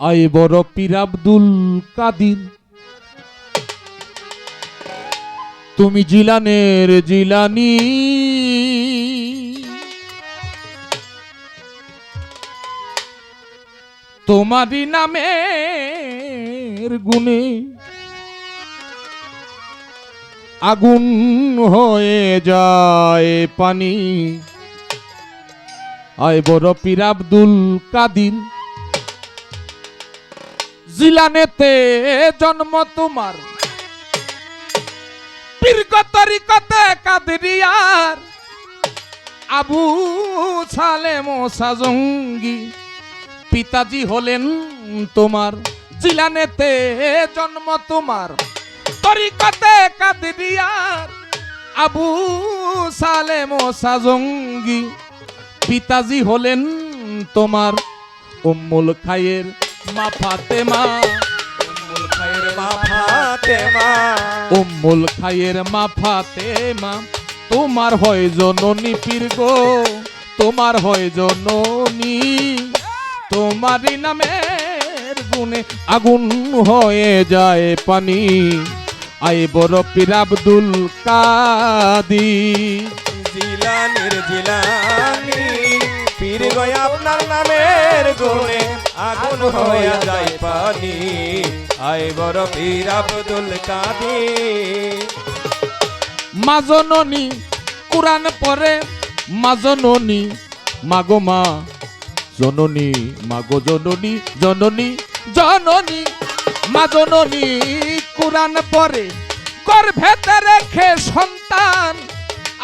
I বড় পীর আব্দুল কাদির। তুমি জিলানের জিলানি। তোমারই নামের গুণে আগুন হয়ে যায় পানি। আয় বড় পীর আব্দুল কাদির। জিলানেতে জন্ম তোমার। পীরগতরিকতে কাদরিয়ার আবু সালেম জঙ্গি পিতাজি হলেন তোমার। জিলানেতে জন্ম তোমার। তরিকতে কাদরিয়ার আবু সালেম জঙ্গি পিতাজি হলেন তোমার। উম্মুল খায়ের মা ফাতেমা উম্মুল খায়ের মা ফাতেমা। উম্মুল খায়ের মা ফাতেমা তোমার হয় জননী পীর গো তোমার হয় জননী। তোমারই নামের গুণে আগুন হয়ে যায় পানি। আই বড় পীর আব্দুল কাদি। জিলানির জিলানি। গয় আপনার নামের গুণে আগুন হইয়া যায় পানি। আই বড় পীর আব্দুল কাদের মাজননী কোরআন পরে মাজননী মাগো মা জননী মাগো জননী জননী জননী মাজননী কোরআন পরে গর্ভেতে রেখে সন্তান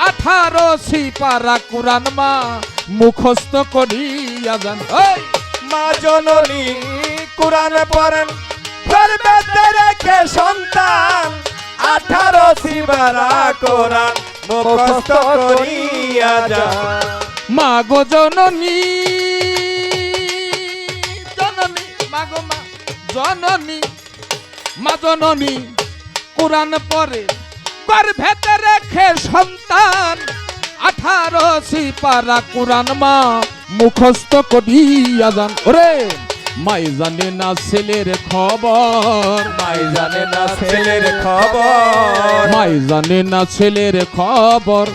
আঠারো সিপারা কোরআন মা। মুখস্থ করিয়া যান। ওই মা জননী কোরআন পড়েন। গর্ভেতে রেখে সন্তান? আঠারো শিবারা কোরআন মুখস্থ করিয়া যা মাগো জননী জননী মাগো মা জননী মা জননী কোরআন পরে গর্ভেতে রেখে সন্তান? আঠারো সিপারা কোরআন মা মুখস্থ করিয়া যান। ওরে মাই জানে না ছেলের খবর। মাই জানে না ছেলের খবর। মাই জানে না ছেলের খবর।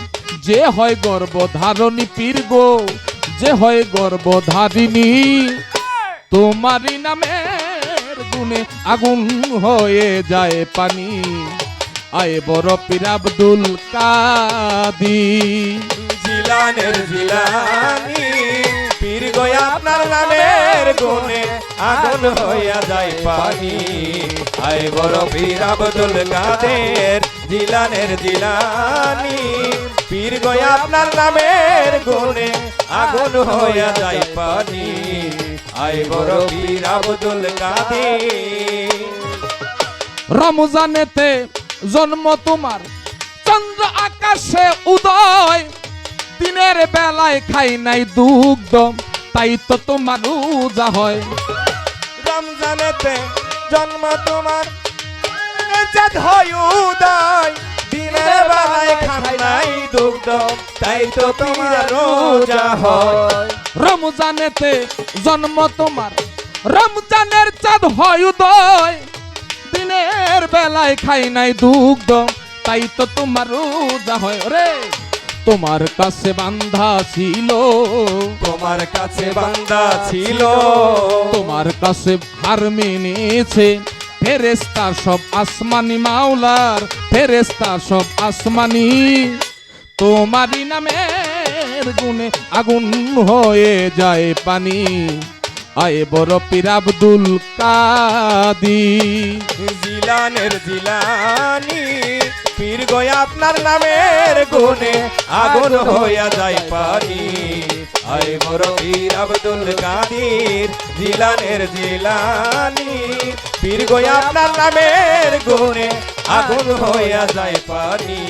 যে হয় গর্ভধারণী পীর গো যে হয় গর্ভধারিণী। তোমারই নামের গুণে আগুন হয়ে যায় পানি। আয় বড় পীর আব্দুল কাদি জিলানের জিলানি পীর গয়া আপনার নামের গুণে আগুন হইয়া যায় পানি। আয় বড় পীর আব্দুল কাদের জিলানের জিলানি পীর গয়া আপনার নামের গুণে আগুন হইয়া যায় পানি। আয় বড় পীর আব্দুল কাদের। রমজানেতে জন্ম তোমার। চন্দ্র আকাশে উদয় দিনের বেলায় খাই নাই দুগ্ধ তাই তো তোমার রোজা হয়। রমজানেতে জন্ম তোমার চাঁদ হয় উদয় দিনের বেলায় খানাই দুগ্ধ তাই তো তোমার রোজা হয়। রমজানেতে জন্ম তোমার রমজানের চাঁদ হয় উদয় দিনের বেলায় খাই নাই দুগ্ধ তাই তো তোমার রোজা হয় রে। তোমার কাছে বান্ধা ছিল। তোমার কাছে বান্ধা ছিল। তোমার কাছে হার মেনেছে। ফেরেস্তা সব আসমানি মাওলার ফেরেস্তা সব আসমানি। তোমারই নামের গুণে আগুন হয়ে যায় পানি। আয় বড় পীর আব্দুল কাদি জিলানের জিলানি পীর গয়া আপনার নামের গুণে আগুন হইয়া যায় পানি। আয় বড় পীর আব্দুল কাদির জিলানের জিলানি পীর গয়া আপনার নামের গুণে আগুন হইয়া যায় পানি।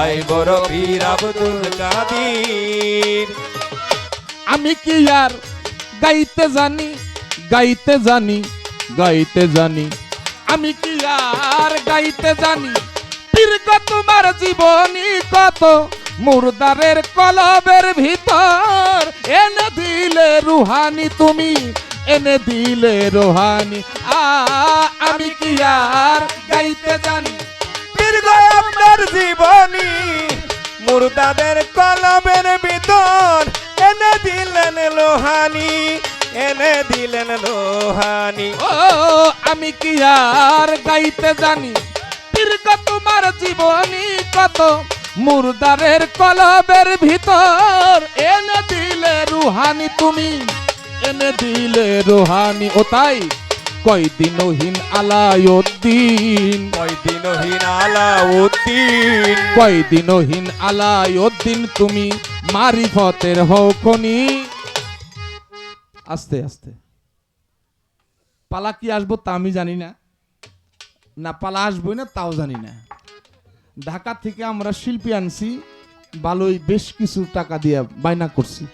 আয় বড় পীর আব্দুল কাদির। আমি কি আর গাইতে জানি গাইতে জানি গাইতে জানি। আমি কি আর গাইতে জানি? দীর্ঘ তোমার জীবনী কত? মুর্দারের কলবের ভিতর এনে দিলে রুহানি তুমি, এনে দিলে রোহানি। আ, আমি কি আর গাইতে জানি? দীর্ঘ আপনার জীবনী মুর্দাদের কলমের ভিতর লোহানি এনে দিলেন লোহানি। ও আমি কি আর গাইতে জানি? দীর্ঘ তোমার জীবনী কত? মুর্দারের কলবের ভিতর এনে দিলে রুহানি তুমি। এনে দিলে রুহানি ও তাই কয়দিনহীন আলায়ুদ্দিন কয়দিনহীন আলাউদ্দিন। কয়দিনহীন আলায়ুদ্দিন তুমি মারিফতের হখনি আস্তে আস্তে। পালা কি আসব তা আমি জানি না। না পালা আসব না, তাও জানি না। ঢাকা থেকে আমরা শিল্পী আনছি ভালোই বেশ কিছু টাকা দিয়ে বায়না করছি।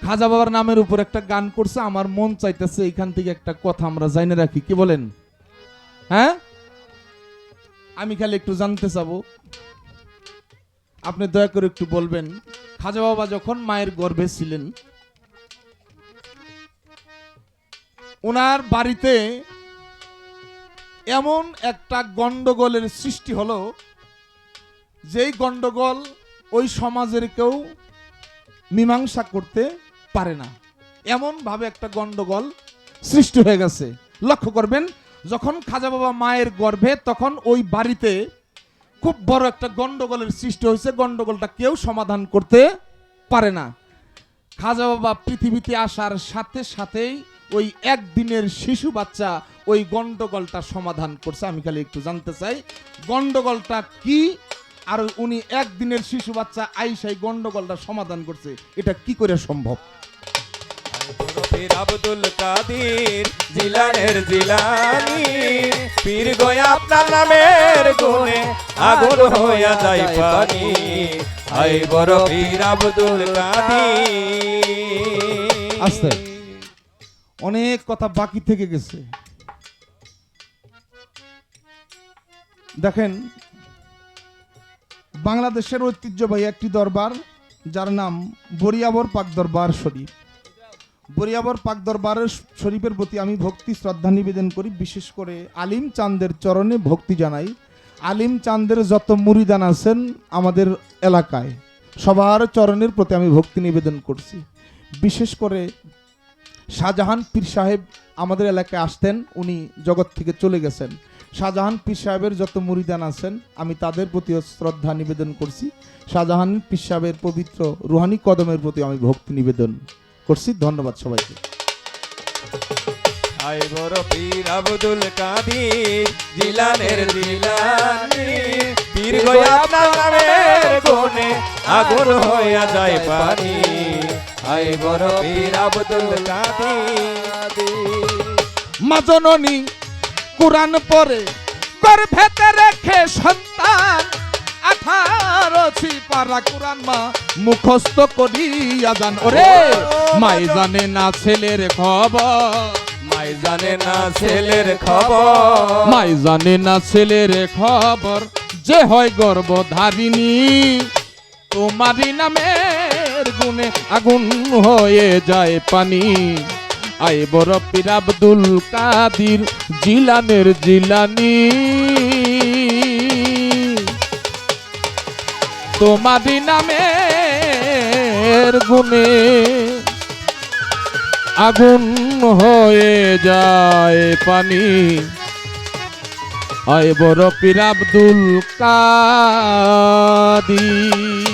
খাজা বাবার নামের উপর একটা গান করছে, আমার মন চাইতেছে এখান থেকে একটা কথা আমরা জানি রাখি। কি বলেন? হ্যাঁ? আমি খালি একটু জানতে চাবো। আপনি দয়া করে একটু বলবেন, খাজা বাবা যখন মায়ের গর্ভে ছিলেন ওনার বাড়িতে এমন একটা গন্ডগোলের সৃষ্টি হলো, যেই গন্ডগোল ওই সমাজের কেউ মীমাংসা করতে পারে না। এমন ভাবে একটা গন্ডগোল সৃষ্টি হয়ে গেছে। লক্ষ্য করবেন, যখন খাজা বাবা মায়ের গর্ভে, তখন ওই বাড়িতে খুব বড় একটা গন্ডগোলের সৃষ্টি হয়েছে। গন্ডগোলটা কেউ সমাধান করতে পারে না। খাজা বাবা পৃথিবীতে আসার সাথে সাথেই ওই একদিনের শিশু বাচ্চা ওই গন্ডগোলটা সমাধান করছে। আমি খালি একটু জানতে চাই গন্ডগোলটা কি? আর উনি একদিনের শিশু বাচ্চা আইসাই গন্ডগোলটা সমাধান করছে এটা কি করে সম্ভব? পীর আব্দুল কাদির জিলানের জিলানি। পীর গয়া আপনার নামের গুণে আগুন হইয়া যায় পানি। আই বড় পীর আব্দুল কাদির। আস্তে। অনেক কথা বাকি থেকে গেছে। দেখেন, বাংলাদেশের ঐতিহ্যবাহী একটি দরবার, যার নাম বরিয়াবর পাক দরবার শরীফ। বরিয়াবর পাক দরবারের শরীফের প্রতি আমি ভক্তি, শ্রদ্ধা নিবেদন করি। বিশেষ করে আলিম চাঁদের চরণে ভক্তি জানাই। আলিম চাঁদের যত মুরিদান আছেন আমাদের এলাকায়, সবার চরণের প্রতি আমি ভক্তি নিবেদন করছি। বিশেষ করে শাহজাহান পীর সাহেব আমাদের এলাকায় আসতেন, উনি জগৎ থেকে চলে গেছেন। শাহজাহান পীর সাহেবের যত মুরিদান আছেন, আমি তাদের প্রতিও শ্রদ্ধা নিবেদন করছি। শাহজাহান পীর সাহেবের পবিত্র রুহানি কদমের প্রতি আমি ভক্তি নিবেদন করছি। ধন্যবাদ সবাইকে। আই বড় পীর আব্দুল কাদির, জিলানের জিলানি। পীর গয়া আপনার নামের আগুন হইয়া যায় পানি। আই বড় পীর আব্দুল কাদির। মা জননী কোরআন পরে গর্ভেতে রেখে সন্তান আঠারো পারা কোরআন মা মুখস্থ করিয়া যান। ওরে মাই জানে না ছেলের খবর। মাই জানে না ছেলের খবর। মাই জানে না ছেলের খবর। যে হয় গর্ভধারিণী তোমারই নামের গুণে আগুন হয়ে যায় পানি। আই বড় পীর আব্দুল কাদির জিলানের জিলানি। তোমারই নামের গুণে আগুন হয়ে যায় পানি। আয় বড় পীর আব্দুল কাদির